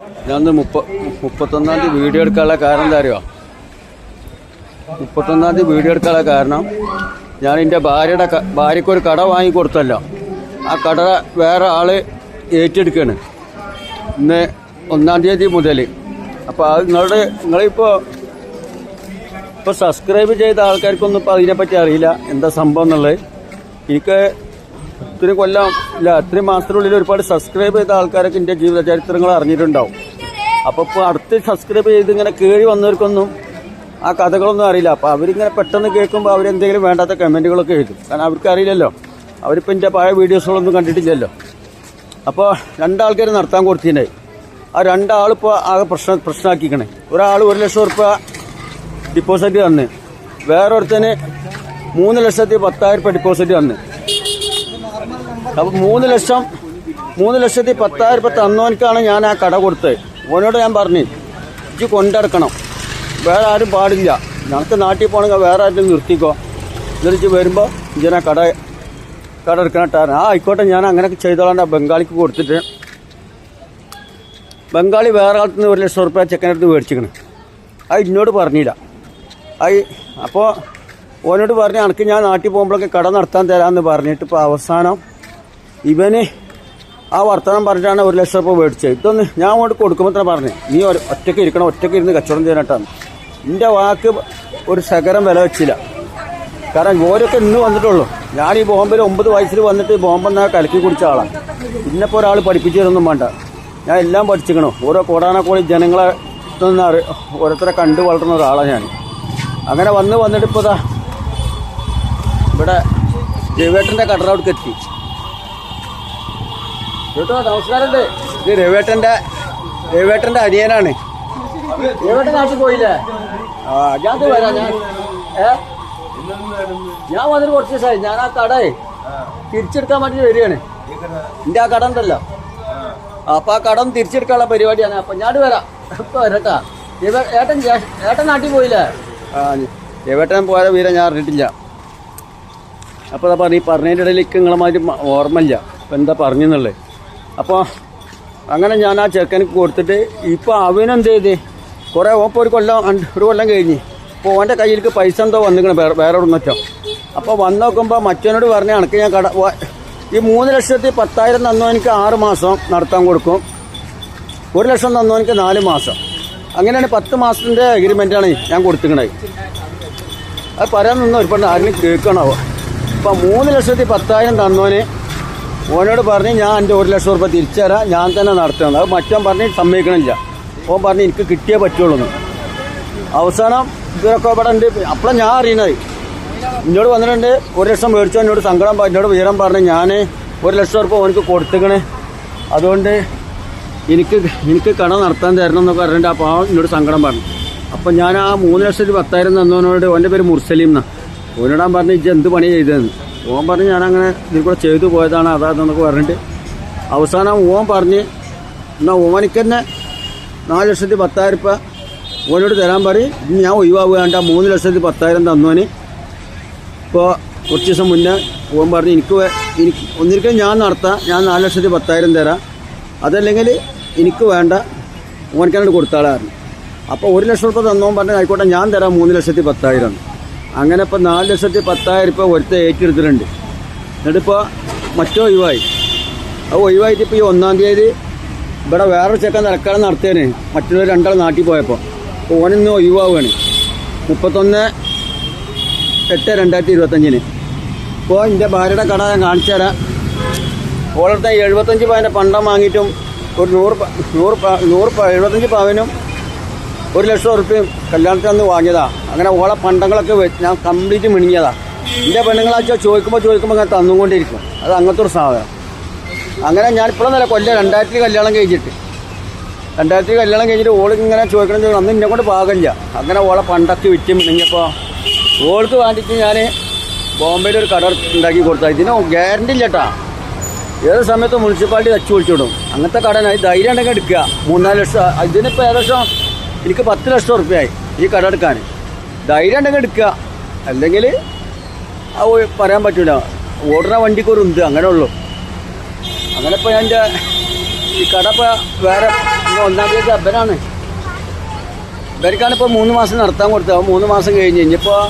ഞാൻ മുപ്പ മുപ്പത്തൊന്നാം തീയതി വീഡിയോ എടുക്കാനുള്ള കാരണം എന്താ അറിയോ? മുപ്പത്തൊന്നാം തീയതി വീഡിയോ എടുക്കാനുള്ള കാരണം ഞാൻ എന്റെ ഭാര്യയുടെ ഭാര്യക്കൊരു കട വാങ്ങി കൊടുത്തല്ലോ. ആ കട വേറെ ആൾ ഏറ്റെടുക്കുകയാണ് ഇന്ന് ഒന്നാം തീയതി മുതൽ അപ്പോൾ അത് നിങ്ങളുടെ നിങ്ങളിപ്പോൾ ഇപ്പോൾ സബ്സ്ക്രൈബ് ചെയ്ത ആൾക്കാർക്കൊന്നും ഇപ്പോൾ അതിനെപ്പറ്റി അറിയില്ല. എന്താ സംഭവം എന്നുള്ളത്? എനിക്ക് ഇത്രയും കൊല്ലം ഇല്ല ഇത്രയും മാസത്തിനുള്ളിൽ ഒരുപാട് സബ്സ്ക്രൈബ് ചെയ്ത ആൾക്കാരൊക്കെ എന്റെ ജീവിത ചരിത്രങ്ങൾ അറിഞ്ഞിട്ടുണ്ടാവും. അപ്പോൾ ഇപ്പോൾ അടുത്ത് സബ്സ്ക്രൈബ് ചെയ്ത് ഇങ്ങനെ കയറി വന്നവർക്കൊന്നും ആ കഥകളൊന്നും അറിയില്ല. അപ്പോൾ അവരിങ്ങനെ പെട്ടെന്ന് കേൾക്കുമ്പോൾ അവരെന്തെങ്കിലും വേണ്ടാത്ത കമന്റുകളൊക്കെ എഴുതും. കാരണം അവർക്കറിയില്ലല്ലോ അവരിപ്പോൾ എന്റെ പഴയ വീഡിയോസുകളൊന്നും കണ്ടിട്ടില്ലല്ലോ. അപ്പോൾ രണ്ടാൾക്കാർ നടത്താൻ കൊടുത്തിട്ടുണ്ടായി. ആ രണ്ടാളിപ്പോൾ ആകെ പ്രശ്നം പ്രശ്നമാക്കിക്കണേ ഒരാൾ ഒരു ലക്ഷം ഉറുപ്പ ഡിപ്പോസിറ്റ് തന്ന്. വേറൊരുത്തന് മൂന്ന് ലക്ഷത്തി പത്തായിരം രൂപ ഡിപ്പോസിറ്റ് തന്ന്. അപ്പൊ മൂന്ന് ലക്ഷം മൂന്ന് ലക്ഷത്തി പത്തായിരം രൂപ തന്നവനക്കാണ് ഞാൻ ആ കട കൊടുത്തത്. ഓനോട് ഞാൻ പറഞ്ഞു ഇജ്ജ് കൊണ്ടെടുക്കണം. വേറെ ആരും പാടില്ല. ഞങ്ങൾക്ക് നാട്ടിൽ പോകണമെങ്കിൽ വേറെ ആരും നിർത്തിക്കോ. എന്നിട്ട് വരുമ്പോൾ ഇങ്ങനെ കട കട എടുക്കണട്ടാണ് ആ ആയിക്കോട്ടെ ഞാൻ അങ്ങനെയൊക്കെ ചെയ്തോളാം ആ ബംഗാളിക്ക് കൊടുത്തിട്ട്. ബംഗാളി വേറെ ആൾക്ക് നിന്ന് ഒരു ലക്ഷം റുപ്യ ചെക്കനടുത്ത് മേടിച്ചിക്കണ് അത് ഇന്നോട് പറഞ്ഞില്ല. അത് അപ്പോൾ ഓനോട് പറഞ്ഞ് എനിക്ക് ഞാൻ നാട്ടിൽ പോകുമ്പോഴൊക്കെ കട നടത്താൻ തരാമെന്ന് പറഞ്ഞിട്ട് ഇപ്പോൾ അവസാനം ഇവന് ആ വർത്തമാനം പറഞ്ഞിട്ടാണ് ഒരു ലക്ഷം രൂപ മേടിച്ചത്. ഇതൊന്ന് ഞാൻ അങ്ങോട്ട് കൊടുക്കുമ്പോൾ തന്നെ പറഞ്ഞു നീ ഒറ്റയ്ക്ക് ഇരിക്കണം ഒറ്റയ്ക്ക് ഇരുന്ന് കച്ചവടം ചെയ്യാനായിട്ടാണ് എന്റെ വാക്ക് ഒരു ശകരം വില വെച്ചില്ല. കാരണം ഓരൊക്കെ ഇന്ന് വന്നിട്ടുള്ളൂ. ഞാൻ ഈ ബോംബിൽ ഒമ്പത് വയസ്സിൽ വന്നിട്ട് ബോംബെന്നാ കലക്കി കുടിച്ച ആളാണ് ഇന്നിപ്പോൾ ഒരാൾ പഠിപ്പിച്ചു തരൊന്നും വേണ്ട. ഞാൻ എല്ലാം പഠിച്ചിക്കണോ ഓരോ കോടാനക്കോടി ജനങ്ങളെ നിന്ന് ഓരോരുത്തരെ കണ്ടു വളർന്ന ഒരാളാണ് ഞാൻ. അങ്ങനെ വന്ന് വന്നിട്ട് ഇപ്പോൾ ഇതാ ഇവിടെ രവിവേട്ടന്റെ കടറവിടേക്ക് എത്തി. കേട്ടോ നമസ്കാരമുണ്ട്. ഇത് രവേട്ടന്റെ രവേട്ടന്റെ അനിയനാണ്. രവേട്ടൻ നാട്ടിൽ പോയില്ലേ? ആ ഞാൻ വരാം ഞാൻ ഏ? ഞാൻ വന്നിട്ട് കുറച്ച് ദിവസമായി. ഞാൻ ആ കടയെ തിരിച്ചെടുക്കാൻ വേണ്ടി വരികയാണ്. എന്റെ ആ കട ഉണ്ടല്ലോ. അപ്പൊ ആ കടം തിരിച്ചെടുക്കാനുള്ള പരിപാടിയാണ്. അപ്പൊ ഞാൻ വരാം. ഇപ്പൊ വരട്ടാ. ഏട്ടൻ ഏട്ടൻ നാട്ടിൽ പോയില്ലേ? ആ ഏട്ടൻ പോയ വീരം ഞാൻ അറിഞ്ഞിട്ടില്ല. അപ്പോൾ അതാ പറഞ്ഞു പറഞ്ഞതിന്റെ ഇടയിലേക്ക് നിങ്ങളെ മാതിരി ഓർമ്മയില്ല. ഇപ്പം എന്താ പറഞ്ഞെന്നുള്ളത്? അപ്പോൾ അങ്ങനെ ഞാൻ ആ ചെക്കനക്ക് കൊടുത്തിട്ട് ഇപ്പോൾ അവനെന്ത് ചെയ്ത്? കുറേ ഓപ്പോ ഒരു കൊല്ലം ഒരു കൊല്ലം കഴിഞ്ഞ്. അപ്പോൾ ഓന്റെ കയ്യിലേക്ക് പൈസ എന്തോ വന്നിക്കണം വേറെ വേറെ ഒന്നറ്റോ അപ്പോൾ വന്ന് നോക്കുമ്പോൾ മറ്റവനോട് പറഞ്ഞ കണക്ക് ഞാൻ കട ഈ മൂന്ന് ലക്ഷത്തി പത്തായിരം തന്നോ എനിക്ക് ആറ് മാസം നടത്താൻ കൊടുക്കും. ഒരു ലക്ഷം തന്നോ എനിക്ക് നാല് മാസം. അങ്ങനെയാണ് പത്ത് മാസത്തിന്റെ എഗ്രിമെന്റാണ് ഞാൻ കൊടുത്തിക്കണത്. അത് പറയാൻ നിന്ന് ഒരുപാട് ആരും കേൾക്കണാവോ അപ്പം മൂന്ന് ലക്ഷത്തി പത്തായിരം തന്നോന് ഓനോട് പറഞ്ഞ് ഞാൻ എന്റെ ഒരു ലക്ഷം റുപ്യ തിരിച്ചു തരാം ഞാൻ തന്നെ നടത്തുന്നത് അത് മറ്റവൻ പറഞ്ഞ് സമ്മതിക്കണില്ല. ഓൻ പറഞ്ഞ് എനിക്ക് കിട്ടിയേ പറ്റുള്ളൂ. അവസാനം ഇവരൊക്കെ ഇവിടെ ഉണ്ട്. അപ്പോഴാണ് ഞാൻ അറിയണത്. എന്നോട് വന്നിട്ടുണ്ട് ഒരു ലക്ഷം മേടിച്ചോ എന്നോട് സങ്കടം എന്നോട് വിവരം പറഞ്ഞ് ഞാൻ ഒരു ലക്ഷം റുപ്യ ഓനക്ക് കൊടുത്തേക്കണേ. അതുകൊണ്ട് എനിക്ക് എനിക്ക് കട നടത്താൻ തരണം എന്നൊക്കെ പറഞ്ഞിട്ട് അപ്പോൾ ആ എന്നോട് സങ്കടം പറഞ്ഞു. അപ്പം ഞാൻ ആ മൂന്ന് ലക്ഷത്തി പത്തായിരം തന്നവനോട് ഓന്റെ പേര് മുർസലീം എന്നാണ് ഓനോടാൻ പറഞ്ഞ് ഇജ്ജ് എന്ത് പണി ചെയ്തതെന്ന്? ഓൻ പറഞ്ഞ് ഞാനങ്ങനെ ഇതിൽ കൂടെ ചെയ്തു പോയതാണ് അതാണെന്നൊക്കെ പറഞ്ഞിട്ട്. അവസാനം ഓൻ പറഞ്ഞ് എന്നാൽ ഓമനിക്ക് തന്നെ നാല് ലക്ഷത്തി പത്തായിരം രൂപ ഓനോട് തരാൻ പറയും ഞാൻ ഒഴിവാകുകയാണ്ട് ആ മൂന്ന് ലക്ഷത്തി പത്തായിരം തന്നോന്. ഇപ്പോൾ കുറച്ച് ദിവസം മുന്നേ ഓൻ പറഞ്ഞ് എനിക്ക് എനിക്ക് ഒന്നിരിക്കൽ ഞാൻ നടത്താം ഞാൻ നാല് ലക്ഷത്തി പത്തായിരം തരാം. അതല്ലെങ്കിൽ എനിക്ക് വേണ്ട ഓനക്കാനോട് കൊടുത്താളായിരുന്നു അപ്പോൾ ഒരു ലക്ഷം റുപ്യ തന്നോൻ പറഞ്ഞാൽ ആയിക്കോട്ടെ ഞാൻ തരാം മൂന്ന് ലക്ഷത്തി പത്തായിരം. അങ്ങനെ ഇപ്പോൾ നാല് ലക്ഷത്തി പത്തായിരം രൂപ ഒരുത്ത ഏറ്റെടുത്തിട്ടുണ്ട്. എന്നിട്ടിപ്പോൾ മറ്റോ ഒഴിവായി. അത് ഒഴിവായിട്ട് ഇപ്പോൾ ഈ ഒന്നാം തീയതി ഇവിടെ വേറൊരു ചെക്കൻ തലക്കാലം നടത്തിയേനെ മറ്റുള്ള രണ്ടാൾ നാട്ടിൽ പോയപ്പോൾ അപ്പോൾ ഓനിന്ന് ഒഴിവാവുകയാണ്. മുപ്പത്തൊന്ന് എട്ട് രണ്ടായിരത്തി ഇരുപത്തഞ്ചിന്. ഇപ്പോൾ എന്റെ ഭാര്യയുടെ കട ഞാൻ കാണിച്ചു തരാം. ഓളടുത്ത എഴുപത്തഞ്ച് പവന്റെ പണ്ടം വാങ്ങിയിട്ടും ഒരു നൂറ് നൂറ് നൂറ് എഴുപത്തഞ്ച് പവനും ഒരു ലക്ഷം ഉറുപ്പ്യം കല്യാണത്തിൽ അന്ന് വാങ്ങിയതാ. അങ്ങനെ ഓളെ പണ്ടങ്ങളൊക്കെ ഞാൻ കംപ്ലീറ്റ് മിണിഞ്ഞതാ എന്റെ പെണ്ണുങ്ങളാച്ചാൽ ചോദിക്കുമ്പോൾ ചോദിക്കുമ്പോൾ അങ്ങനെ തന്നുകൊണ്ടിരിക്കും. അത് അങ്ങനത്തെ ഒരു സാധനം. അങ്ങനെ ഞാൻ ഇപ്പോഴും നല്ല കൊല്ലം രണ്ടായിരത്തിൽ കല്യാണം കഴിച്ചിട്ട് രണ്ടായിരത്തി കല്യാണം കഴിഞ്ഞിട്ട് ഓൾക്ക് ഇങ്ങനെ ചോദിക്കണം ചോദിക്കണം അന്ന് എന്നെ കൊണ്ട് അങ്ങനെ ഓളെ പണ്ടൊക്കെ വിറ്റ് മിണിഞ്ഞപ്പോൾ ഓൾക്ക് വേണ്ടിയിട്ട് ഞാൻ ബോംബെയിൽ ഒരു കട ഉണ്ടാക്കി കൊടുത്താൽ ഇതിന് ഗ്യാരണ്ടി ഇല്ല കേട്ടാ ഏത് സമയത്ത് മുനിസിപ്പാലിറ്റി തച്ചു വിളിച്ചിടും. അങ്ങനത്തെ കടന ധൈര്യം ഉണ്ടെങ്കിൽ എടുക്കുക. മൂന്നാൽ ലക്ഷം ഇതിനിപ്പോൾ ഏകദേശം എനിക്ക് പത്ത് ലക്ഷം ഉറുപ്പ്യായി ഈ കട എടുക്കാൻ. ധൈര്യം ഉണ്ടെങ്കിൽ എടുക്കുക. അല്ലെങ്കിൽ പറയാൻ പറ്റൂല. ഓടുന്ന വണ്ടിക്ക് ഒരു ഉണ്ട് അങ്ങനെ ഉള്ളൂ. അങ്ങനെ ഇപ്പോൾ എന്റെ ഈ കട ഇപ്പോൾ വേറെ ഒന്നാം തീയതി അബനാണ് ഇവർക്കാണ് ഇപ്പോൾ മൂന്ന് മാസം നടത്താൻ കൊടുത്തത്. അപ്പോൾ മൂന്ന് മാസം കഴിഞ്ഞ് ഇനിയിപ്പോൾ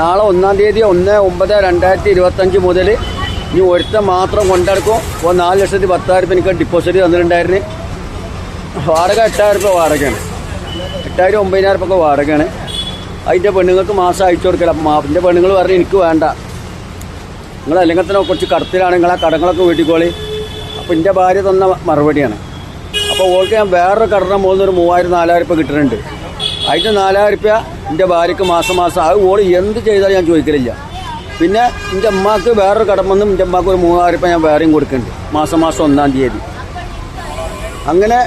നാളെ ഒന്നാം തീയതി ഒന്ന് ഒമ്പത് രണ്ടായിരത്തി ഇരുപത്തഞ്ച് മുതൽ ഇനി ഒരുത്ത മാത്രം കൊണ്ടെടുക്കും. ഇപ്പോൾ നാല് ലക്ഷത്തി പത്തായിരം രൂപ എനിക്ക് ഡിപ്പോസിറ്റ് തന്നിട്ടുണ്ടായിരുന്നു. വാടക എട്ടായിരം രൂപ വാടകയാണ്. എട്ടായിരം ഒമ്പതിനായിരം രൂപ വാടകയാണ്. അതിന്റെ പെണ്ണുങ്ങൾക്ക് മാസം അയച്ചു കൊടുക്കില്ല അപ്പം മാപ്പിന്റെ പെണ്ണുങ്ങൾ പറഞ്ഞ് എനിക്ക് വേണ്ട. നിങ്ങൾ അല്ലെങ്കിൽ തന്നെ കുറച്ച് കടത്തിലാണ് നിങ്ങൾ ആ കടങ്ങളൊക്കെ വീട്ടിക്കോളി. അപ്പോൾ എന്റെ ഭാര്യ തന്ന മറുപടിയാണ്. അപ്പോൾ ഓൾക്ക് ഞാൻ വേറൊരു കടന പോകുന്ന ഒരു മൂവായിരം നാലായിരം രൂപ കിട്ടുന്നുണ്ട്. അതിന്റെ നാലായിരം രൂപ എന്റെ ഭാര്യയ്ക്ക് മാസം മാസം. അത് ഓൾ എന്ത് ചെയ്താലും ഞാൻ ചോദിക്കലില്ല. പിന്നെ എന്റെ അമ്മയ്ക്ക് വേറൊരു കടമെന്നും എന്റെ അമ്മയ്ക്ക് ഒരു മൂവായിരം രൂപ ഞാൻ വേറെയും കൊടുക്കുന്നുണ്ട്. മാസം മാസം ഒന്നാം തീയതി. അങ്ങനെ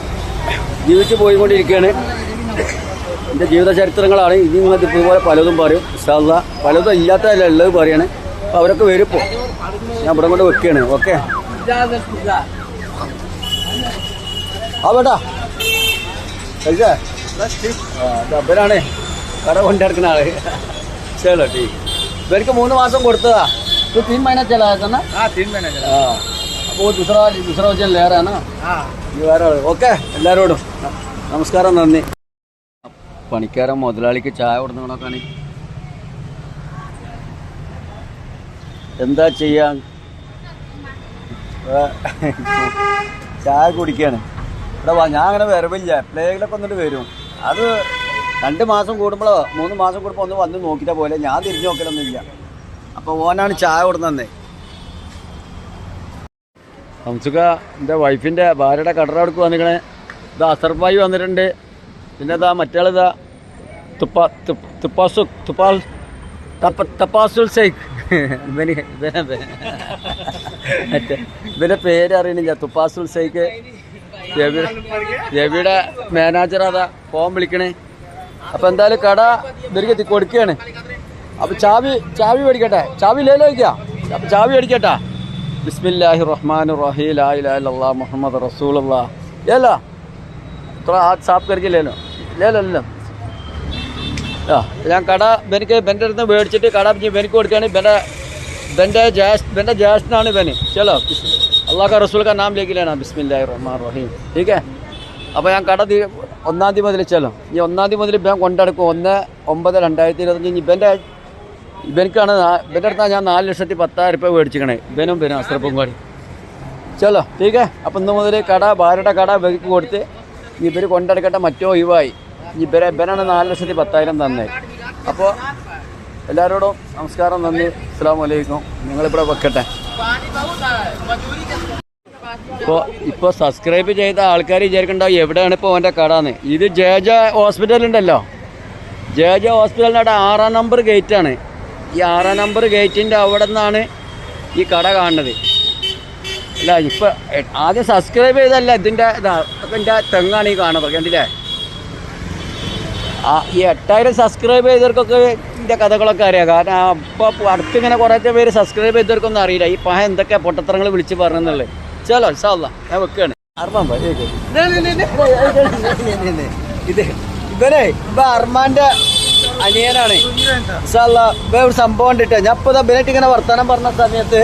ജീവിച്ച് പോയിക്കൊണ്ടിരിക്കുകയാണ്. എൻ്റെ ജീവിത ചരിത്രങ്ങളാണ് ഇനി നിങ്ങൾക്ക് ഇതുപോലെ പലതും പറയും ഇഷ്ടമല്ല പലതും ഇല്ലാത്തതല്ല ഉള്ളത് പറയാണ് അപ്പോൾ അവരൊക്കെ വരും ഇപ്പോൾ ഞാൻ ഇവിടെ കൊണ്ട് വെക്കുകയാണ് ഓക്കെ ആ ബേട്ടാ കഴിച്ചാ അവരാണ് കട കൊണ്ടിറക്കുന്ന ആള് ചലോ ടീ ഇവർക്ക് മൂന്ന് മാസം കൊടുത്തതാ तो तीन महीना चला था ना हाँ तीन महीने चला हाँ अब वो दूसरा दूसरा वचन ले रहा है ना हाँ ഈ വേറെ ഓക്കെ എല്ലാവരോടും നമസ്കാരം നന്ദി പണിക്കാരൻ മുതലാളിക്ക് ചായ കൊടുക്കണക്കാണ് എന്താ ചെയ്യാൻ ചായ കുടിക്കാണ്. ഇവിടെ വാ ഞാൻ അങ്ങനെ വരവില്ല. പ്ലേഗിലൊക്കെ വന്നിട്ട് വരും. അത് രണ്ട് മാസം കൂടുമ്പോഴോ മൂന്ന് മാസം കൂടുമ്പോൾ ഒന്ന് വന്ന് നോക്കിയിട്ട പോലെ ഞാൻ തിരിഞ്ഞു നോക്കലൊന്നുമില്ല. അപ്പോൾ ഓനാണ് ചായ കൊടുത്തന്നേ. ഹംസുക എന്റെ വൈഫിന്റെ ഭാര്യയുടെ കടറടുക്ക് വന്നിക്കണേ. ഇത് അസർബായി വന്നിട്ടുണ്ട്. പിന്നെ ഇതാ മറ്റേതാ തുപ്പാ തുപ്- തുപ്പാസു തുപ്പാൽ തപ്പ തപ്പാസുൽ ഷെയ്ഖ് ഇവന് പേര് അറിയണില്ല. തുപ്പാസുൽ ഷെയ്ഖ് രവി രവിയുടെ മാനേജർ അതാ ഫോൺ വിളിക്കണേ. അപ്പം എന്തായാലും കട ഇവർക്ക് കൊടുക്കുകയാണ്. അപ്പം ചാവി ചാവി മേടിക്കട്ടെ? ചാവി ലേലോ അപ്പം ചാവി മേടിക്കട്ടെ? ബിസ്മില്ലാഹി റഹ്മാൻ ഇല്ലല്ലാഹ് മുഹമ്മദ് റസൂലുള്ള. ലേലോ थोड़ा हाथ साफ करके ले लो ले लो ले लो ആ ഞാൻ കട ഇവനിക്ക് ഇവൻ്റെ അടുത്ത് മേടിച്ചിട്ട് കട ഇവനിക്ക് കൊടുക്കുകയാണ് ഇവൻ്റെ ഇവൻ്റെ ജാസ് ഇവൻ്റെ ജാസ്റ്റിനാണ് ഇവന് ചലോ അള്ളാഹ് കാ റസൂൽ കാ നാം ലേക്ക് ലേനാ ബിസ്മില്ലാഹി റഹ്മാൻ റഹീം ठीक है അപ്പോൾ ഞാൻ കട തീ- ഒന്നാം തീയതി മുതൽ ചെല്ലോ ഈ ഒന്നാം തീയതി മുതൽ ഇവൻ കൊണ്ടെടുക്കും ഒന്ന് ഒമ്പത് രണ്ടായിരത്തി ഇരുപത്തഞ്ച് ഇവൻ്റെ ഇവനക്കാണ് നാ- ഇവൻ്റെ അടുത്താണ് ഞാൻ നാല് ലക്ഷത്തി പത്തായിരം രൂപ മേടിച്ചിക്കണേ ഇവനും ഇവനും അസ്ത്രപ്പും കൂടി ചലോ ठीक है അപ്പം ഇന്ന് മുതൽ കട ഭാര്യയുടെ കട ഇവർക്ക് കൊടുത്ത് ഇവർ കൊണ്ടെടുക്കേണ്ട മറ്റോ ഒഴിവായി. ഇവരെ ഇവനാണ് നാല് ലക്ഷത്തി പത്തായിരം തന്നെ. അപ്പോൾ എല്ലാവരോടും നമസ്കാരം നന്ദി. അസ്സാം വലൈക്കും നിങ്ങളിവിടെ വെക്കട്ടെ. ഇപ്പോൾ ഇപ്പോൾ സബ്സ്ക്രൈബ് ചെയ്ത ആൾക്കാർ വിചാരിക്കണ്ടാവും എവിടെയാണ് ഇപ്പോൾ അവന്റെ കടന്ന്. ഇത് ജേജ ഹോസ്പിറ്റലുണ്ടല്ലോ ജേജ ഹോസ്പിറ്റലിന്റെ അവിടെ ആറാം നമ്പർ ഗേറ്റാണ് ഈ ആറാം നമ്പർ ഗേറ്റിന്റെ അവിടെ നിന്നാണ് ഈ കട കാണുന്നത്. അല്ല ഇപ്പൊ ആദ്യം സബ്സ്ക്രൈബ് ചെയ്തല്ല ഇതിന്റെ ഇതാ എന്റെ തെങ്ങാണ് ഈ കാണുന്നത് കണ്ടില്ലേ? ആ ഈ എട്ടായിരം സബ്സ്ക്രൈബ് ചെയ്തവർക്കൊക്കെ ഇതിന്റെ കഥകളൊക്കെ അറിയാം. കാരണം ഇപ്പോൾ അടുത്ത് ഇങ്ങനെ കുറേ പേര് സബ്സ്ക്രൈബ് ചെയ്തവർക്കൊന്നും അറിയില്ല. ഈ പഹ എന്തൊക്കെ പൊട്ടത്തരങ്ങൾ വിളിച്ച് പറഞ്ഞെന്നുള്ളത്. ചലോ ഇൻഷാല്ലാ ഞാൻ വെക്കുകയാണ് അർമാൻ ഇത് ഇവനെ ഇപ്പൊ അർമാന്റെ അനിയനാണ്. ഇൻഷാല്ലാ ഇവ ഒരു സംഭവം കണ്ടിട്ട് ഞാൻ ഇപ്പൊ ഇവനായിട്ട് ഇങ്ങനെ വർത്തമാനം പറഞ്ഞ സമയത്ത്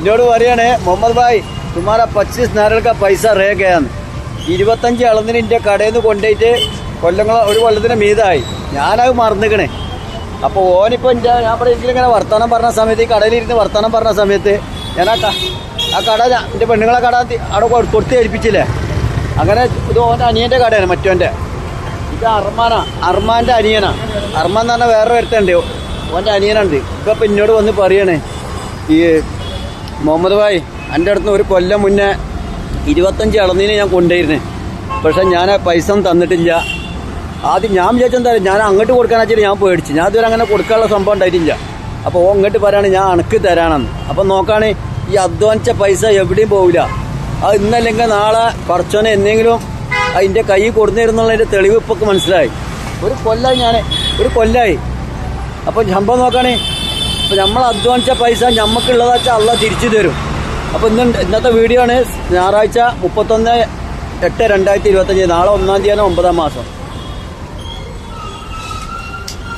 എന്നോട് പറയാണ് മുഹമ്മദ് ഭായ് തുമാര പച്ചീസ് നാരക പൈസ റേഖയാണ്. ഇരുപത്തഞ്ച് അളന്നിന് എന്റെ കടയിൽ നിന്ന് കൊണ്ടുപോയിട്ട് കൊല്ലങ്ങൾ ഒരു കൊല്ലത്തിന് മീതായി. ഞാനത് മറന്നിക്കണേ. അപ്പോൾ ഓനിപ്പോൾ എന്റെ ഞാൻ ഇവിടെ ഇങ്ങനെ വർത്തമാനം പറഞ്ഞ സമയത്ത് ഈ കടയിലിരുന്ന് വർത്തമാനം പറഞ്ഞ സമയത്ത് ഞാൻ ആ കട എന്റെ പെണ്ണുങ്ങളെ കട അവിടെ കൊടുത്ത് ഏൽപ്പിച്ചില്ലേ? അങ്ങനെ ഇത് ഓന്റെ അനിയന്റെ കടയാണ് മറ്റോന്റെ ഇത് അർമാനാ അർമാന്റെ അനിയനാണ് അർമാൻ എന്ന് പറഞ്ഞാൽ വേറെ ഒരുത്തുണ്ട് ഓന്റെ അനിയനുണ്ട്. ഇപ്പം എന്നോട് വന്ന് പറയണേ ഈ മുഹമ്മദ് ഭായ് എന്റെ അടുത്ത് ഒരു കൊല്ലം മുന്നേ ഇരുപത്തഞ്ച് ഇളനീന് ഞാൻ കൊണ്ടുവരുന്നത് പക്ഷെ ഞാൻ ആ പൈസ തന്നിട്ടില്ല. ആദ്യം ഞാൻ വിചാരിച്ചെന്താ ഞാൻ അങ്ങോട്ട് കൊടുക്കാന്ന് വെച്ചിട്ട് ഞാൻ പേടിച്ചു. ഞാൻ ഇതുവരെ അങ്ങനെ കൊടുക്കാനുള്ള സംഭവം ഉണ്ടായിട്ടില്ല. അപ്പോൾ ഓ അങ്ങോട്ട് പറയാണ് ഞാൻ അണക്ക് തരാണെന്ന്. അപ്പം നോക്കാണ് ഈ അധ്വാനിച്ച പൈസ എവിടെയും പോവില്ല. അത് ഇന്നല്ലെങ്കിൽ നാളെ പറച്ചോനെ എന്തെങ്കിലും അതിന്റെ കൈ കൊടുന്നിരുന്നുള്ളതിന്റെ തെളിവ് ഇപ്പോൾ മനസ്സിലായി. ഒരു കൊല്ലായി ഞാൻ ഒരു കൊല്ലായി. അപ്പോൾ സംഭവം നോക്കുകയാണെ അപ്പോൾ നമ്മൾ അധ്വാനിച്ച പൈസ നമുക്കുള്ളതാ വെച്ചാൽ അള്ള തിരിച്ചു തരും അപ്പോൾ ഇന്ന് ഇന്നത്തെ വീഡിയോ ആണ് ഞായറാഴ്ച മുപ്പത്തൊന്ന് എട്ട് രണ്ടായിരത്തി ഇരുപത്തഞ്ച് നാളെ ഒന്നാം തീയതി ഒമ്പതാം മാസം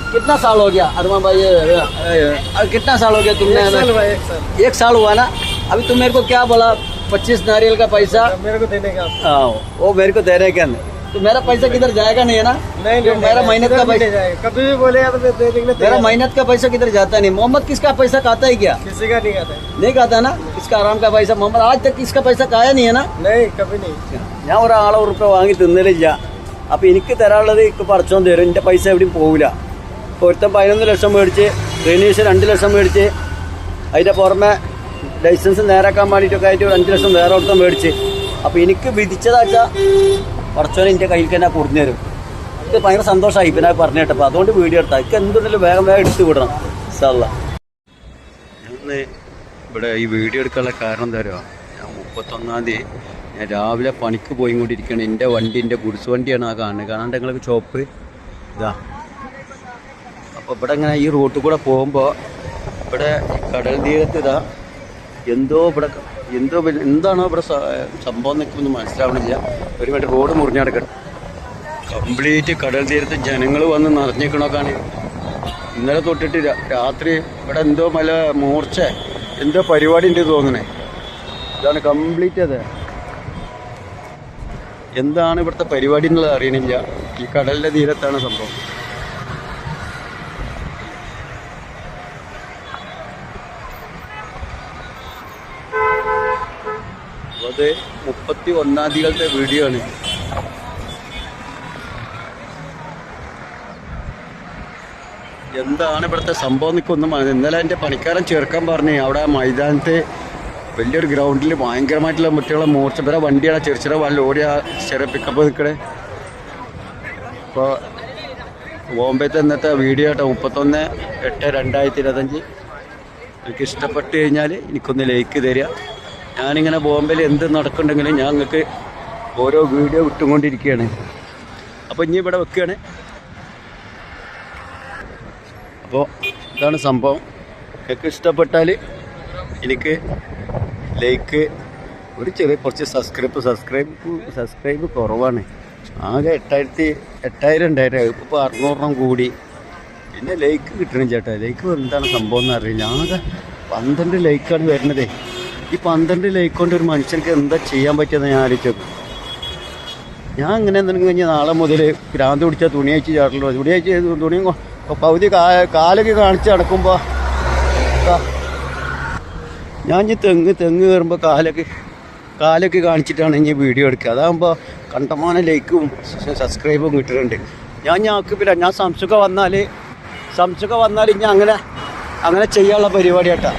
कितना साल हो गया अरमान भाई ये, ये, ये, कितना साल हो गया तुमने एक साल हुआ, एक साल। एक साल हुआ ना अभी तुम मेरे को क्या बोला पच्चीस नारियल का पैसा मेरे को देने का हाँ वो मेरे को दे रहे क्या तो मेरा पैसा किधर जाएगा नहीं है ना नहीं जो मेरा मेहनत का पैसा जाएगा कभी भी बोलेगा तो मैं दे देंगे मेरा तैयार। मेहनत का पैसा किधर जाता नहीं मोहम्मद किसका पैसा खाता है क्या किसी का नहीं आता है। नहीं खाता ना इसका आराम का पैसा मोहम्मद आज तक इसका पैसा खाया नहीं है ना नहीं कभी नहीं ഞാൻ ഒരാളെ ഉറുപ്പ വാങ്ങി തിന്നലില്ല അപ്പൊ എനിക്ക് തരാനുള്ളത് ഇപ്പൊ പറിച്ചോണ്ട് തരും എന്റെ പൈസ എവിടെയും പോവില്ല ഇപ്പൊ ഒരുത്തൻ പതിനൊന്ന് ലക്ഷം മേടിച്ച് റെനീഷ് രണ്ട് ലക്ഷം മേടിച്ച് അതിന്റെ പുറമെ ലൈസൻസ് നേരാക്കാൻ വേണ്ടിയിട്ടൊക്കെ ആയിട്ട് ഒരു അഞ്ച് ലക്ഷം വേറെ ഒരുത്തൻ മേടിച്ച് അപ്പൊ എനിക്ക് വിധിച്ചതാച്ചാ പറിച്ചോനെ എന്റെ കയ്യിൽ തന്നെ കൊടുത്തു തരും ഇത് ഭയങ്കര സന്തോഷമായി പിന്നെ പറഞ്ഞു കേട്ടപ്പോൾ അതുകൊണ്ട് വീഡിയോ എടുത്താൽ എനിക്ക് എന്തുണ്ടെങ്കിലും വേഗം വേഗം എടുത്ത് വിടണം. സാറല്ല ഞാൻ ഇവിടെ ഈ വീഡിയോ എടുക്കാനുള്ള കാരണം എന്താ പറയുക ഞാൻ മുപ്പത്തൊന്നാം തീയതി ഞാൻ രാവിലെ പണിക്ക് പോയി കൊണ്ടിരിക്കുകയാണ് എന്റെ വണ്ടി എന്റെ ഗുഡ്സ് വണ്ടിയാണ് ആ കാണുന്നത്. കാണാണ്ട് നിങ്ങൾക്ക് ഷോപ്പ് ഇതാ. അപ്പോൾ ഇവിടെ ഇങ്ങനെ ഈ റോട്ടിൽ കൂടെ പോകുമ്പോൾ ഇവിടെ കടൽ തീരത്ത് ഇതാ എന്തോ ഇവിടെ എന്തോ എന്താണോ ഇവിടെ സംഭവം നിൽക്കുമെന്ന് മനസ്സിലാവണില്ല. ഒരുപാട് റോഡ് മുറിഞ്ഞടക്കണം കംപ്ലീറ്റ് കടൽ തീരത്ത് ജനങ്ങൾ വന്ന് നിറഞ്ഞിക്കണൊക്കെയാണ് ഇന്നലെ തൊട്ടിട്ട് രാത്രി ഇവിടെ എന്തോ മല മൂർച്ച എന്തോ പരിപാടി ഉണ്ട് തോന്നണേ. ഇതാണ് കംപ്ലീറ്റ് അതെ. എന്താണ് ഇവിടുത്തെ പരിപാടി എന്നുള്ളത് അറിയണില്ല. ഈ കടലിന്റെ തീരത്താണ് സംഭവം. അത് മുപ്പത്തി ഒന്നാം തീയതികളത്തെ വീഡിയോ ആണ്. എന്താണ് ഇവിടുത്തെ സംഭവം നിൽക്കൊന്നും ഇന്നലെ എന്റെ പണിക്കാരൻ ചേർക്കാൻ പറഞ്ഞു അവിടെ മൈതാനത്ത് വലിയൊരു ഗ്രൗണ്ടിൽ ഭയങ്കരമായിട്ടുള്ള കുട്ടികളെ മൂർച്ച വരെ വണ്ടിയാണ് ചെറിയ ചെറിയ വല്ല ഓടിയ ചെറിയ പിക്കപ്പ് നിൽക്കണേ ഇപ്പോൾ ബോംബെത്തെ ഇന്നത്തെ വീഡിയോ കേട്ടോ മുപ്പത്തൊന്ന് എട്ട് രണ്ടായിരത്തി ഇരുപത്തഞ്ച്. എനിക്ക് ഇഷ്ടപ്പെട്ട് കഴിഞ്ഞാൽ എനിക്കൊന്ന് ലൈക്ക് തരിക. ഞാനിങ്ങനെ ബോംബെയിൽ എന്ത് നടക്കുന്നുണ്ടെങ്കിലും ഞാൻ നിങ്ങൾക്ക് ഓരോ വീഡിയോ വിട്ടുകൊണ്ടിരിക്കുകയാണ് അപ്പോൾ ഇനി ഇവിടെ വെക്കുകയാണ്. അപ്പോൾ ഇതാണ് സംഭവം. നിങ്ങൾക്ക് ഇഷ്ടപ്പെട്ടാൽ എനിക്ക് ലൈക്ക് ഒരു ചെറിയ കുറച്ച് സബ്സ്ക്രൈബ് സബ്സ്ക്രൈബ് സബ്സ്ക്രൈബ് കുറവാണ്. ആകെ എട്ടായിരത്തി എട്ടായിരം ഉണ്ടായിരുന്നു ഇപ്പോൾ അറുന്നൂറെണ്ണം കൂടി. പിന്നെ ലൈക്ക് കിട്ടണം ചേട്ടാ. ലൈക്ക് എന്താണ് സംഭവം എന്ന് അറിയില്ല. ആകെ പന്ത്രണ്ട് ലൈക്കാണ് വരുന്നത്. ഈ പന്ത്രണ്ട് ലൈക്ക് കൊണ്ട് ഒരു മനുഷ്യർക്ക് എന്താ ചെയ്യാൻ പറ്റിയെന്ന് ഞാൻ ആലോചിച്ചു ഞാൻ ഇങ്ങനെ എന്തെങ്കിലും കഴിഞ്ഞാൽ നാളെ മുതൽ ഭ്രാന്ത് പിടിച്ച തുണി അയച്ച് ചാടലോ തുണി അയച്ച് തുണിയും പകുതി കാലൊക്കെ കാണിച്ച് നടക്കുമ്പോൾ ഞാൻ ഇനി തെങ്ങ് തെങ്ങ് കയറുമ്പോൾ കാലൊക്കെ കാലൊക്കെ കാണിച്ചിട്ടാണ് ഇനി വീഡിയോ എടുക്കുക. അതാകുമ്പോൾ കണ്ടമാനം ലൈക്കും സബ്സ്ക്രൈബും കിട്ടുന്നുണ്ട് ഞാൻ ഞാക്കിപ്പില്ല ഞാൻ സംശയമൊക്കെ വന്നാൽ സംശയമൊക്കെ വന്നാൽ ഇനി അങ്ങനെ അങ്ങനെ ചെയ്യാനുള്ള പരിപാടി കേട്ടാ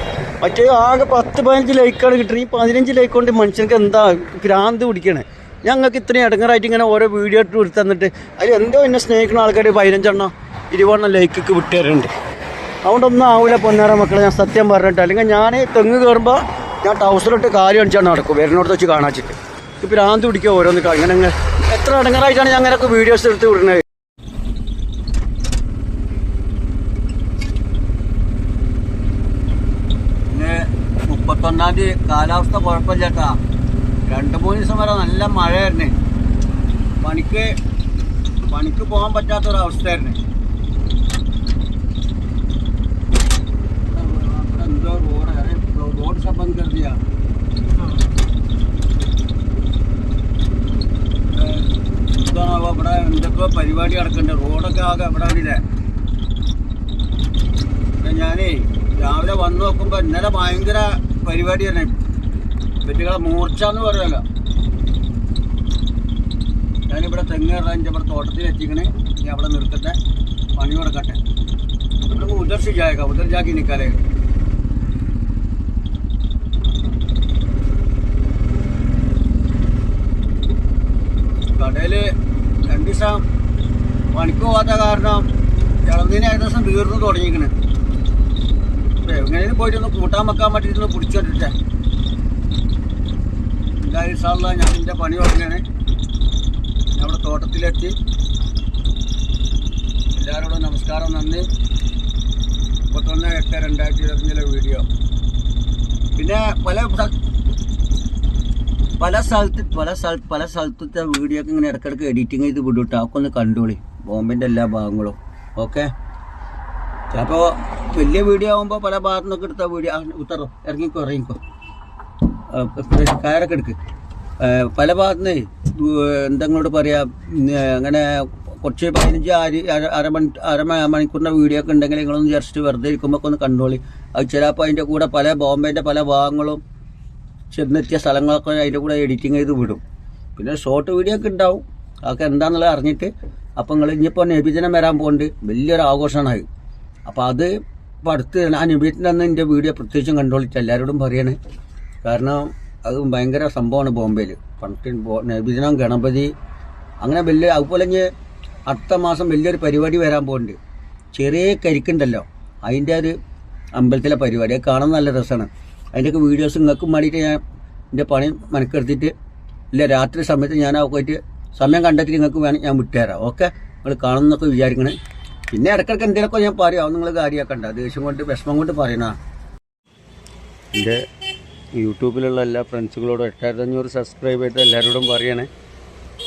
മറ്റേ ആകെ പത്ത് പതിനഞ്ച് ലൈക്കാണ് കിട്ടുന്നത് ഈ പതിനഞ്ച് ലൈക്ക് കൊണ്ട് മനുഷ്യർക്ക് എന്താ ഭ്രാന്ത് പിടിക്കണേ? ഞങ്ങൾക്ക് ഇത്രയും ഇടങ്ങറായിട്ട് ഇങ്ങനെ ഓരോ വീഡിയോ ഇട്ട് എടുത്ത് തന്നിട്ട് അതിൽ എന്തോ എന്നെ സ്നേഹിക്കുന്ന ആൾക്കാർ പതിനഞ്ചെണ്ണം ഇരുപതെണ്ണം ലൈക്കൊക്കെ വിട്ടുതരുന്നുണ്ട്. അതുകൊണ്ടൊന്നും ആവില്ല പൊന്നേറെ മക്കളെ ഞാൻ സത്യം പറഞ്ഞിട്ട്. അല്ലെങ്കിൽ ഞാൻ തെങ്ങ് കയറുമ്പോൾ ഞാൻ ടൗസറിട്ട് കാര്യം അടിച്ചാണ് നടക്കും. വരുന്നോടത്ത് വെച്ച് കാണാച്ചിട്ട് ഭ്രാന്ത് പിടിക്കുക ഓരോന്ന് ഇങ്ങനെ എത്ര ഇടങ്ങറായിട്ടാണ് ഞാൻ അങ്ങനെയൊക്കെ വീഡിയോസ് എടുത്ത് വിടുന്നത് പിന്നെ ആന്റി കാലാവസ്ഥ കുഴപ്പമില്ല രണ്ട് മൂന്ന് ദിവസം വരെ നല്ല മഴയായിരുന്നു. പണിക്ക് പണിക്ക് പോകാൻ പറ്റാത്തൊരവസ്ഥയായിരുന്നു. എന്തോ റോഡ് റോഡ് സംബന്ധിച്ചാണ് എന്താണാവോ ഇവിടെ എന്തൊക്കെ പരിപാടി നടക്കുന്നുണ്ട്. റോഡൊക്കെ ആകെ ഇവിടെ അവിടെ ഞാനേ രാവിലെ വന്ന് നോക്കുമ്പോൾ ഇന്നലെ ഭയങ്കര പരിപാടി തന്നെ വെറ്റുകളെ മൂർച്ച എന്ന് പറയുമല്ലോ. ഞാനിവിടെ തെങ്ങ് കയറാൻ ഇവിടെ തോട്ടത്തിൽ എത്തിക്കണേ. ഇനി അവിടെ നിർത്തട്ടെ. പണി കൊടുക്കട്ടെ നമ്മൾ ഉദർശി ചായക്ക. ഉദർജാക്കി നിൽക്കാലേ നിൽക്കാലേക്കാം കടയിൽ രണ്ട് ദിവസം പണിക്ക് പോകാത്ത കാരണം ഇളന്നീന് ഏകദേശം തീർന്നു തുടങ്ങിയിരിക്കുന്നത് എങ്ങനെയും പോയിട്ടൊന്ന് കൂട്ടാൻ വെക്കാൻ പറ്റിയിട്ടൊന്ന് പിടിച്ചോണ്ടിട്ടെ എന്തായാലും സാറുള്ള ഞാൻ എന്റെ പണി തുടങ്ങിയാണ് ഞാൻ അവിടെ തോട്ടത്തിലെത്തി. എല്ലാവരോടും നമസ്കാരം നന്ദി. മുപ്പത്തൊന്ന് എട്ട് രണ്ടായിരത്തി ഇരുപത്തഞ്ചിലെ വീഡിയോ. പിന്നെ പല പല സ്ഥലത്ത് പല സ്ഥല പല സ്ഥലത്തെ വീഡിയോ ഒക്കെ ഇങ്ങനെ ഇടയ്ക്കിടയ്ക്ക് എഡിറ്റിങ് ചെയ്ത് വിടും ഒക്കെ ഒന്ന് കണ്ടോളി. ബോംബെന്റെ എല്ലാ ഭാഗങ്ങളും. ഓക്കെ ചിലപ്പോൾ വലിയ വീഡിയോ ആകുമ്പോൾ പല ഭാഗത്തു നിന്നൊക്കെ എടുത്ത വീഡിയോ. ഉത്തറോ ഇറങ്ങിക്കോ ഇറങ്ങിക്കോ. കയറൊക്കെ എടുക്ക്. പല ഭാഗത്തുനിന്ന് എന്തെങ്കിലും പറയാ അങ്ങനെ കുറച്ച് പതിനഞ്ച് അര അര അരമണി അര മണിക്കൂറിന്റെ വീഡിയോ ഒക്കെ ഉണ്ടെങ്കിൽ നിങ്ങളൊന്ന് ജസ്റ്റ് വെറുതെ ഇരിക്കുമ്പോൾ ഒക്കെ ഒന്ന് കണ്ടോളി. അത് ചിലപ്പോൾ അതിന്റെ കൂടെ പല ബോംബെന്റെ പല ഭാഗങ്ങളും ചെന്നെത്തിയ സ്ഥലങ്ങളൊക്കെ അതിന്റെ കൂടെ എഡിറ്റിങ് ചെയ്ത് വിടും. പിന്നെ ഷോർട്ട് വീഡിയോ ഒക്കെ ഉണ്ടാവും. അതൊക്കെ എന്താണെന്നുള്ളത് അറിഞ്ഞിട്ട് അപ്പോൾ നിങ്ങൾ ഇനിയിപ്പോൾ നബിദിനം വരാൻ പോകുന്നുണ്ട് വലിയൊരു ആഘോഷമാണ് അപ്പോൾ അത് ഇപ്പോൾ അടുത്ത് അന്ന് എന്റെ വീഡിയോ പ്രത്യേകിച്ചും കണ്ടോളിച്ച് എല്ലാവരോടും പറയണേ. കാരണം അത് ഭയങ്കര സംഭവമാണ് ബോംബെയിൽ പണ്ട് നബിദിനം ഗണപതി അങ്ങനെ വലിയ അതുപോലെ ഇനി അടുത്ത മാസം വലിയൊരു പരിപാടി വരാൻ പോകുന്നുണ്ട് ചെറിയ കരിക്കുണ്ടല്ലോ. അതിന്റെ ഒരു അമ്പലത്തിലെ പരിപാടി. കാണാൻ നല്ല രസമാണ്. അതിന്റെയൊക്കെ വീഡിയോസ് നിങ്ങൾക്കും വേണ്ടിയിട്ട് ഞാൻ എന്റെ പണി മനക്കെടുത്തിട്ട് ഇല്ല രാത്രി സമയത്ത് ഞാൻ പോയിട്ട് സമയം കണ്ടെത്തി നിങ്ങൾക്ക് വേണം ഞാൻ വിട്ടുതരാം. ഓക്കെ? നിങ്ങൾ കാണുന്നൊക്കെ വിചാരിക്കണേ. പിന്നെ ഇടയ്ക്കിടയ്ക്ക് എന്തെങ്കിലുമൊക്കെ ഞാൻ പറയാം. നിങ്ങൾ കാര്യമാക്കണ്ട ദേഷ്യം കൊണ്ട് വിഷമം കൊണ്ട് പറയണ എന്റെ യൂട്യൂബിലുള്ള എല്ലാ ഫ്രണ്ട്സുകളോടും എട്ടായിരത്തി അഞ്ഞൂറ് സബ്സ്ക്രൈബ് ചെയ്ത് എല്ലാവരോടും പറയണേ.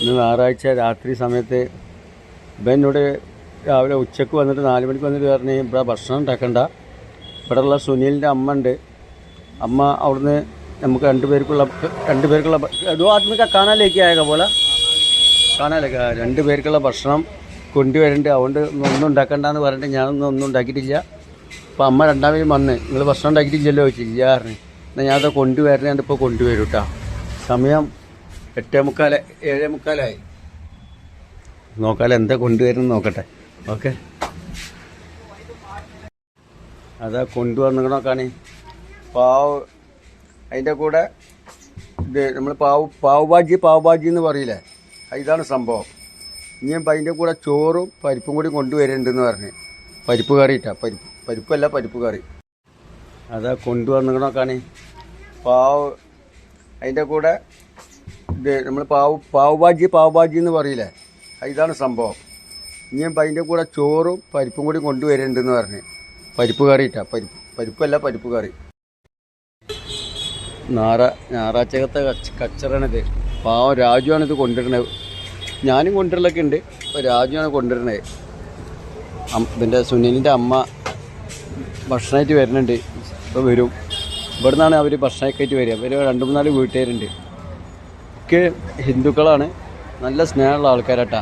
ഇന്ന് ഞായറാഴ്ച രാത്രി സമയത്ത് ഇപ്പം എന്നോട് രാവിലെ ഉച്ചയ്ക്ക് വന്നിട്ട് നാല് മണിക്ക് വന്നിട്ട് പറഞ്ഞ് ഇവിടെ ഭക്ഷണം ഉണ്ടാക്കണ്ട. ഇവിടെയുള്ള സുനിലിന്റെ അമ്മ ഉണ്ട്. അമ്മ അവിടുന്ന് നമുക്ക് രണ്ടുപേർക്കുള്ള രണ്ടുപേർക്കുള്ള ഇതോ ആത്മിക കാണാലേക്ക് ആയ പോലെ. കാണാലേക്ക് രണ്ടുപേർക്കുള്ള ഭക്ഷണം കൊണ്ടുവരണ്ട്. അതുകൊണ്ട് ഒന്നും ഉണ്ടാക്കണ്ടെന്ന് പറഞ്ഞിട്ട് ഞാനൊന്നും ഒന്നും ഉണ്ടാക്കിയിട്ടില്ല. അപ്പോൾ അമ്മ രണ്ടാമതും വന്ന് നിങ്ങൾ ഭക്ഷണം ഉണ്ടാക്കിയിട്ടില്ലല്ലോ? ചോദിച്ചില്ല ആറിന് എന്നാൽ ഞാനത് കൊണ്ടുവരണേ ഇപ്പോൾ കൊണ്ടുവരും കേട്ടോ സമയം എട്ടേ മുക്കാൽ ഏഴേ മുക്കാലായി. നോക്കാല എന്താ കൊണ്ടുവരുന്നത് നോക്കട്ടെ. ഓക്കെ. അതാ കൊണ്ടുവന്നിക്കണോക്കാണ് പാവ് അതിന്റെ കൂടെ ഇത് നമ്മൾ പാവ് പാവ് ഭാജി പാവ് ഭാജി എന്ന് പറയില്ലേ? ഇതാണ് സംഭവം. ഇനി അതിന്റെ കൂടെ ചോറും പരിപ്പും കൂടി കൊണ്ടുവരുന്നുണ്ടെന്ന് പറഞ്ഞ്. പരിപ്പ് കറി ഇട്ടാ പരിപ്പ് പരിപ്പല്ല പരിപ്പ് കറി. അതാ കൊണ്ടുവന്നിക്കണോക്കാണ് പാവ് അതിന്റെ കൂടെ ഇത് നമ്മൾ പാവ് പാവ് ഭാജി പാവ് ഭാജി എന്ന് പറയില്ലേ? ഇതാണ് സംഭവം. ഇനി അതിന്റെ കൂടെ ചോറും പരിപ്പും കൂടി കൊണ്ടുവരുന്നുണ്ടെന്ന് പറഞ്ഞ്. പരിപ്പ് കറി ഇട്ടാ പരിപ്പ് പരിപ്പല്ല പരിപ്പ് കറി. ഞായറ ഞായറാഴ്ചകത്തെ കച്ചറാണിത് പാവം രാജുവാണിത് കൊണ്ടുവരുന്നത് ഞാനും കൊണ്ടുവരലൊക്കെ ഉണ്ട്. രാജുവാണ് കൊണ്ടുവരുന്നത് പിന്നെ സുനിലിന്റെ അമ്മ ഭക്ഷണമായിട്ട് വരുന്നുണ്ട്. ഇപ്പോൾ വരും. ഇവിടെ നിന്നാണ് അവർ ഭക്ഷണമൊക്കെ ആയിട്ട് വരിക. ഇവർ രണ്ട് മൂന്നാൽ വീട്ടുകാരുണ്ട്. ഒക്കെ ഹിന്ദുക്കളാണ്. നല്ല സ്നേഹമുള്ള ആൾക്കാരട്ടാ.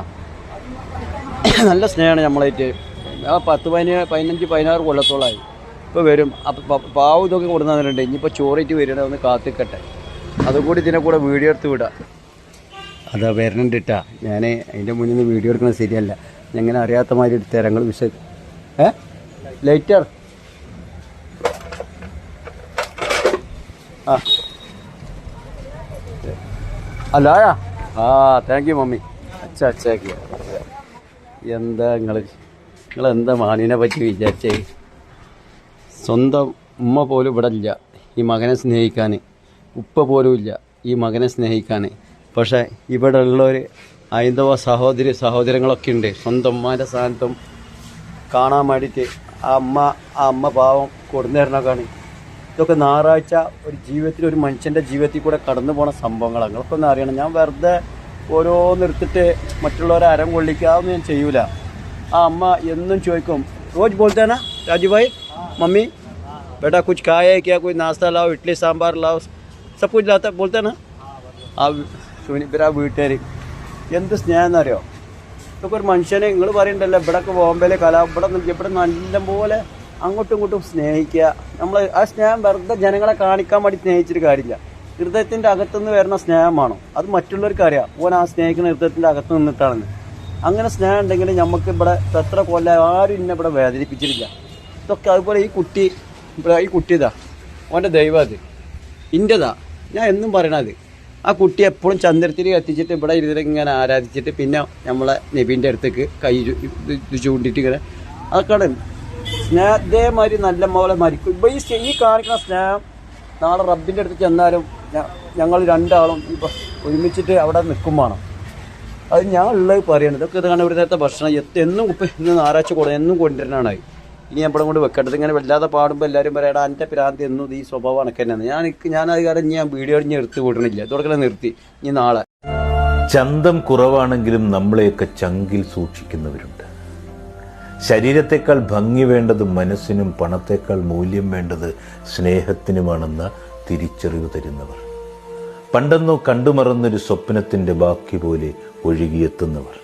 നല്ല സ്നേഹമാണ് നമ്മളായിട്ട്. ആ പത്ത് പതിനേഴ് പതിനഞ്ച് പതിനാറ് കൊല്ലത്തോളമായി ഇപ്പോൾ വരും. അപ്പം പാവ് ഇതൊക്കെ കൊണ്ടുവന്നിട്ടുണ്ട് ഇനിയിപ്പോൾ ചോറിട്ട് വരുന്നത് ഒന്ന് കാത്തിക്കട്ടെ. അതും കൂടി ഇതിനെ കൂടെ വീഡിയോ എടുത്ത് വിടാം. അതാ വരണുണ്ട് കേട്ടാ ഞാൻ അതിന്റെ മുന്നിൽ നിന്ന് വീഡിയോ എടുക്കുന്നത് ശരിയല്ല. ഞങ്ങനെ അറിയാത്ത മാതിരി എടുത്ത് തരാം. നിങ്ങൾ വിഷയം ഏ? ലൈറ്റർ ആ. അല്ലായാ ആ താങ്ക് യു മമ്മി അച്ഛാ അച്ഛാക്കി എന്താ നിങ്ങൾ നിങ്ങൾ എന്താ മാണിനെ പറ്റി വിചാരിച്ചേ? സ്വന്തം ഉമ്മ പോലും ഇവിടെ ഇല്ല ഈ മകനെ സ്നേഹിക്കാൻ ഉപ്പ പോലും ഇല്ല. ഈ മകനെ സ്നേഹിക്കാൻ പക്ഷേ ഇവിടെ ഉള്ളവർ ഹൈന്ദവ സഹോദരി സഹോദരങ്ങളൊക്കെ ഉണ്ട്. സ്വന്തം ഉമ്മാന്റെ സ്ഥാനത്തും കാണാൻ വേണ്ടിയിട്ട് ആ അമ്മ ആ അമ്മ പാവം കൊടുന്നേരണക്കാണ് ഇതൊക്കെ ഞായറാഴ്ച ഒരു ജീവിതത്തിൽ ഒരു മനുഷ്യന്റെ ജീവിതത്തിൽ കൂടെ കടന്നു പോണ സംഭവങ്ങൾ അങ്ങനെയൊക്കെ ഒന്ന് അറിയണം. ഞാൻ വെറുതെ ഓരോന്നെടുത്തിട്ട് മറ്റുള്ളവരെ അരം കൊള്ളിക്കാമെന്ന് ഞാൻ ചെയ്യൂല. ആ അമ്മ എന്നും ചോദിക്കും റോജ് പോലത്തേനാ രാജു ഭായി? മമ്മി? ബേട്ടാ കുച്ച് കായ ക്യാ കുച്ച് നാസ്ത ലാവ്? ഇഡ്ഡലി സാമ്പാർ ലാവ്? സബ് ഇല്ലാത്ത പോലത്തേനാ ആ സുനി ഇവരാ വീട്ടുകാർ എന്ത് സ്നേഹം എന്നറിയോ ഇതൊക്കെ ഒരു മനുഷ്യനെ നിങ്ങൾ പറയണ്ടല്ലോ ഇവിടൊക്കെ ബോംബെയിലെ കല ഇവിടെ ഇവിടെ നല്ലപോലെ അങ്ങോട്ടും ഇങ്ങോട്ടും സ്നേഹിക്കുക. നമ്മൾ ആ സ്നേഹം വെറുതെ ജനങ്ങളെ കാണിക്കാൻ വേണ്ടി സ്നേഹിച്ചിട്ട് കാര്യമില്ല. ഹൃദയത്തിന്റെ അകത്തുനിന്ന് വരുന്ന സ്നേഹമാണോ അത് മറ്റുള്ളവർക്ക് അറിയാം. ഓൻ ആ സ്നേഹിക്കുന്ന ഹൃദയത്തിന്റെ അകത്ത് നിന്നിട്ടാണെന്ന്. അങ്ങനെ സ്നേഹം ഉണ്ടെങ്കിൽ നമുക്ക് ഇവിടെ എത്ര കൊല്ലം ആരും ഇന്നെ ഇവിടെ വേദനിപ്പിച്ചിട്ടില്ല. ഇതൊക്കെ അതുപോലെ ഈ കുട്ടി ഈ കുട്ടിതാ ഓന്റെ ദൈവം അത്. ഇന്റെതാ ഞാൻ എന്നും പറയണത് ആ കുട്ടി എപ്പോഴും ചന്ദ്രത്തിൽ കത്തിച്ചിട്ട് ഇവിടെ ഇരുന്നിട്ട് ഇങ്ങനെ ആരാധിച്ചിട്ട് പിന്നെ നമ്മളെ നബീന്റെ അടുത്തേക്ക് കൈ ചൂണ്ടിട്ട് ഇങ്ങനെ അതൊക്കെ സ്നേഹ ഇതേമാതിരി നല്ല മോലെ മരിക്കും. ഇപ്പോൾ ഈ ഈ കാണിക്കുന്ന സ്നേഹം നാളെ റബ്ബിന്റെ അടുത്ത് ചെന്നാലും ഞങ്ങൾ രണ്ടാളും ഇപ്പോൾ ഒരുമിച്ചിട്ട് അവിടെ നിൽക്കും വേണം. അത് ഞാൻ ഉള്ളത് പറയണത് ഇതൊക്കെ ഇതാണ് ഒരു നേരത്തെ ഭക്ഷണം എന്നും ഇപ്പം ഇന്ന് ഞായറാഴ്ച കൂടെ എന്നും കൊണ്ടുവരാനായി ഇനി നമ്മളെ കൊണ്ട് വെക്കേണ്ടത് ഇങ്ങനെ വല്ലാതെ പാടുമ്പോൾ എല്ലാവരും പറയാടാ എന്റെ പ്രാന്തി എന്നും ഈ സ്വഭാവം അണക്കന്നെയാണ് ഞാൻ ഞാൻ അത് കാരണം ഞാൻ വീഡിയോ ഇനി എടുത്ത് കൂട്ടണില്ല തുടക്കം നിർത്തി. ഇനി നാളെ. ചന്തം കുറവാണെങ്കിലും നമ്മളെയൊക്കെ ചങ്കിൽ സൂക്ഷിക്കുന്നവരുണ്ട്. ശരീരത്തെക്കാൾ ഭംഗി വേണ്ടത് മനസ്സിനും പണത്തേക്കാൾ മൂല്യം വേണ്ടത് സ്നേഹത്തിനുമാണെന്ന തിരിച്ചറിവ് തരുന്നവർ. പണ്ടെന്നോ കണ്ടുമറന്നൊരു സ്വപ്നത്തിന്റെ ബാക്കി പോലെ ഒഴുകിയെത്തുന്നവർ.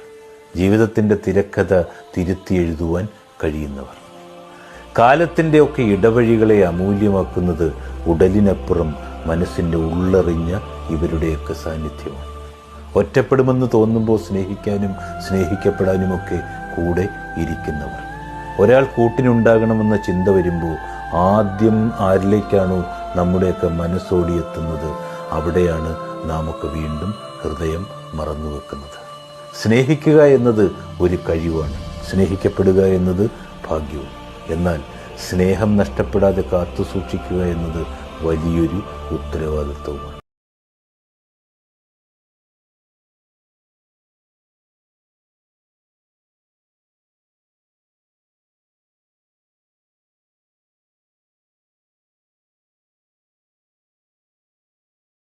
ജീവിതത്തിന്റെ തിരക്കഥ തിരുത്തി എഴുതുവാൻ കഴിയുന്നവർ. കാലത്തിന്റെ ഒക്കെ ഇടവഴികളെ അമൂല്യമാക്കുന്നത് ഉടലിനപ്പുറം മനസ്സിന്റെ ഉള്ളറിഞ്ഞ ഇവരുടെയൊക്കെ സാന്നിധ്യമാണ്. ഒറ്റപ്പെടുമെന്ന് തോന്നുമ്പോൾ സ്നേഹിക്കാനും സ്നേഹിക്കപ്പെടാനുമൊക്കെ കൂടെ ഇരിക്കുന്നവർ. ഒരാൾ കൂട്ടിനുണ്ടാകണമെന്ന ചിന്ത വരുമ്പോൾ ആദ്യം ആരിലേക്കാണോ നമ്മുടെയൊക്കെ മനസ്സോടിയെത്തുന്നത് അവിടെയാണ് നാമൊക്കെ വീണ്ടും ഹൃദയം മറന്നു വെക്കുന്നത് സ്നേഹിക്കുക എന്നത് ഒരു കഴിവാണ്. സ്നേഹിക്കപ്പെടുക എന്നത് ഭാഗ്യവും. എന്നാൽ സ്നേഹം നഷ്ടപ്പെടാതെ കാത്തു സൂക്ഷിക്കുക എന്നത് വലിയൊരു ഉത്തരവാദിത്വമാണ്.